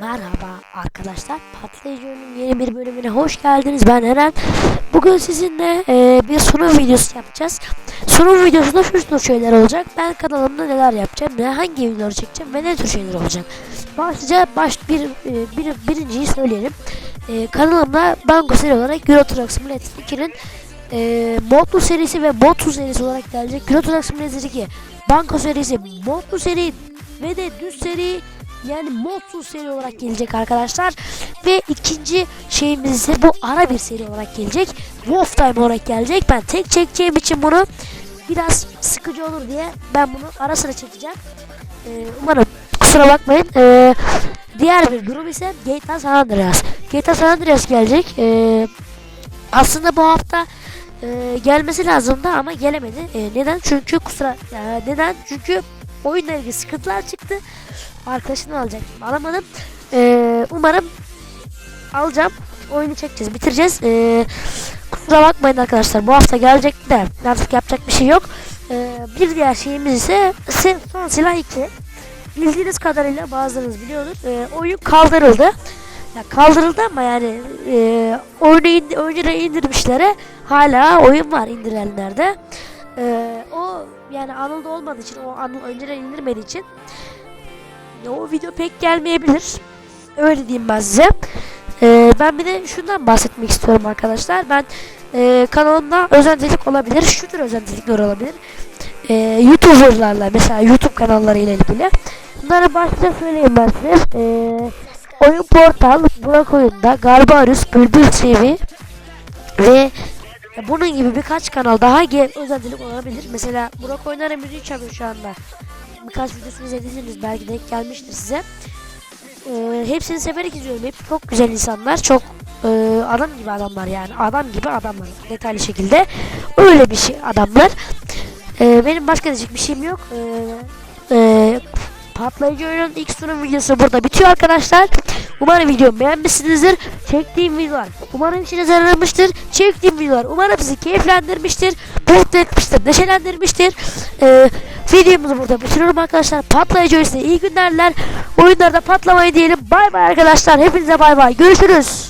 Merhaba arkadaşlar. Patlayıcı Oyun'un yeni bir bölümüne hoş geldiniz. Ben Eren. Bugün sizinle e, bir sunum videosu yapacağız. Sunum videosunda şu tür şeyler olacak. Ben kanalımda neler yapacağım, ne hangi videoları çekeceğim ve ne tür şeyler olacak. Başlıca baş bir, e, bir birinciyi söyleyelim. E, kanalımda seri olarak Euro Truck Simulator 2'nin e, modlu serisi ve modlu serisi olarak gelecek. Euro Truck Simulator 2 banko serisi, modlu seri ve de düz seri yani modsuz seri olarak gelecek arkadaşlar. Ve ikinci şeyimiz ise bu ara bir seri olarak gelecek. Wolf Time olarak gelecek. Ben tek çekeceğim için bunu biraz sıkıcı olur diye ben bunu ara sıra çekeceğim. Ee, umarım kusura bakmayın. Ee, diğer bir durum ise GTA San Andreas. GTA San Andreas gelecek. Ee, aslında bu hafta e, gelmesi lazımdı ama gelemedi. E, neden? Çünkü kusura e, neden? Çünkü oyunla ilgili sıkıntılar çıktı. Arkadaşını alacaktım. Alamadım. E, umarım alacağım. Oyunu çekeceğiz. Bitireceğiz. E, kusura bakmayın arkadaşlar. Bu hafta gelecekti de artık yapacak bir şey yok. E, bir diğer şeyimiz ise son silah 2. Bildiğiniz kadarıyla bazılarınız biliyordur. E, oyun kaldırıldı. Ya kaldırıldı ama yani e, oyunu indi, oyunu indirmişlere hala oyun var indirilenlerde. E, o yani Anıl'da olmadığı için o Anıl önceden indirmediği için ya o video pek gelmeyebilir. Öyle diyeyim ben size. E, ben bir de şundan bahsetmek istiyorum arkadaşlar. Ben e, kanalımda özentilik olabilir. Şu tür özentilikler olabilir. E, YouTuber'larla mesela YouTube kanallarıyla ilgili. Bunları başta söyleyeyim ben size. E, Oyun Portal, Burak Oyun'da, Garbarius, Bülbül TV ve bunun gibi birkaç kanal daha gel özellik olabilir. Mesela Burak Oyunlar'ın müziği çalıyor şu anda. Birkaç videosunu izlediyseniz belki denk gelmiştir size. Ee, hepsini severek izliyorum. Hep çok güzel insanlar. Çok e, adam gibi adamlar yani. Adam gibi adamlar. Detaylı şekilde. Öyle bir şey adamlar. Ee, benim başka diyecek bir şeyim yok. Ee, Patlayıcı oyunun ilk sunum videosu burada bitiyor arkadaşlar. Umarım videomu beğenmişsinizdir. Çektiğim videolar umarım işinize yaramıştır. Çektiğim videolar umarım sizi keyiflendirmiştir. Mutlu etmiştir, neşelendirmiştir. Ee, videomuzu burada bitiriyorum arkadaşlar. Patlayıcı oyun size iyi günlerler. Oyunlarda patlamayı diyelim. Bay bay arkadaşlar. Hepinize bay bay. Görüşürüz.